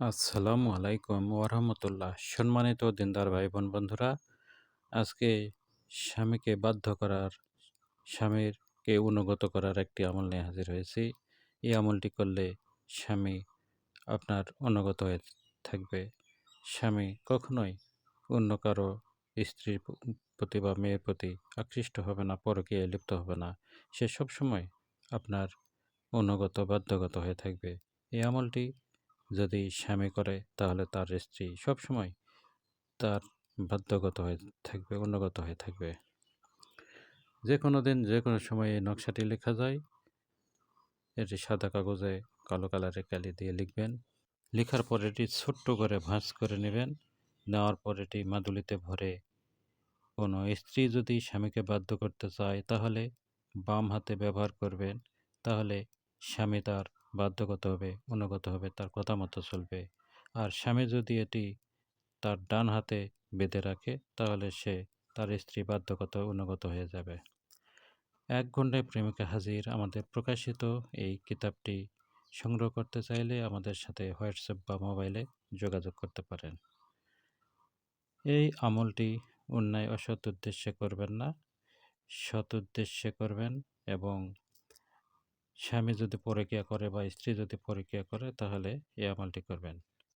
আসসালামু আলাইকুম ওরহমতুল্লাহ সম্মানিত দিনদার ভাই বোন বন্ধুরা, আজকে স্বামীকে বাধ্য করার, স্বামীরকে অনুগত করার একটি আমল নিয়ে হাজির হয়েছি। এই আমলটি করলে স্বামী আপনার অনুগত হয়ে থাকবে। স্বামী কখনোই অন্য কারও স্ত্রীর প্রতি বা মেয়ের প্রতি আকৃষ্ট হবে না, পরকীয়ায় লিপ্ত হবে না। সে সবসময় আপনার অনুগত, বাধ্যগত হয়ে থাকবে। এই আমলটি যদি স্বামী করে, তাহলে তার স্ত্রী সবসময় তার বাধ্যগত হয়ে থাকবে অনুগত হয়ে থাকবে। যে কোনো দিন যে কোনো সময় নকশাটি লেখা যায়। এটি সাদা কাগজে কালো কালারে কালি দিয়ে লিখবেন। লেখার পর এটি ছোট্ট করে ভাঁজ করে নেবেন। নেওয়ার পর এটি মাদুলিতে ভরে কোনো স্ত্রী যদি স্বামীকে বাধ্য করতে চায়, তাহলে বাম হাতে ব্যবহার করবেন। তাহলে স্বামী তার বাধ্যগত হবে অনুগত হবে তার কথা মতো চলবে। আর স্বামী যদি এটি তার ডান হাতে বেঁধে রাখে, তাহলে সে তার স্ত্রী বাধ্যগত অনুগত হয়ে যাবে। এক ঘন্টায় প্রেমিকা হাজির আমাদের প্রকাশিত এই কিতাবটি সংগ্রহ করতে চাইলে আমাদের সাথে হোয়াটসঅ্যাপ বা মোবাইলে যোগাযোগ করতে পারেন। এই আমলটি অন্যায়, অসৎ উদ্দেশ্যে করবেন না। সৎ উদ্দেশ্যে করবেন এবং স্বামী যদি পরকিয়া করে বা স্ত্রী যদি পরকিয়া করে তাহলে এই আমলটি করবেন।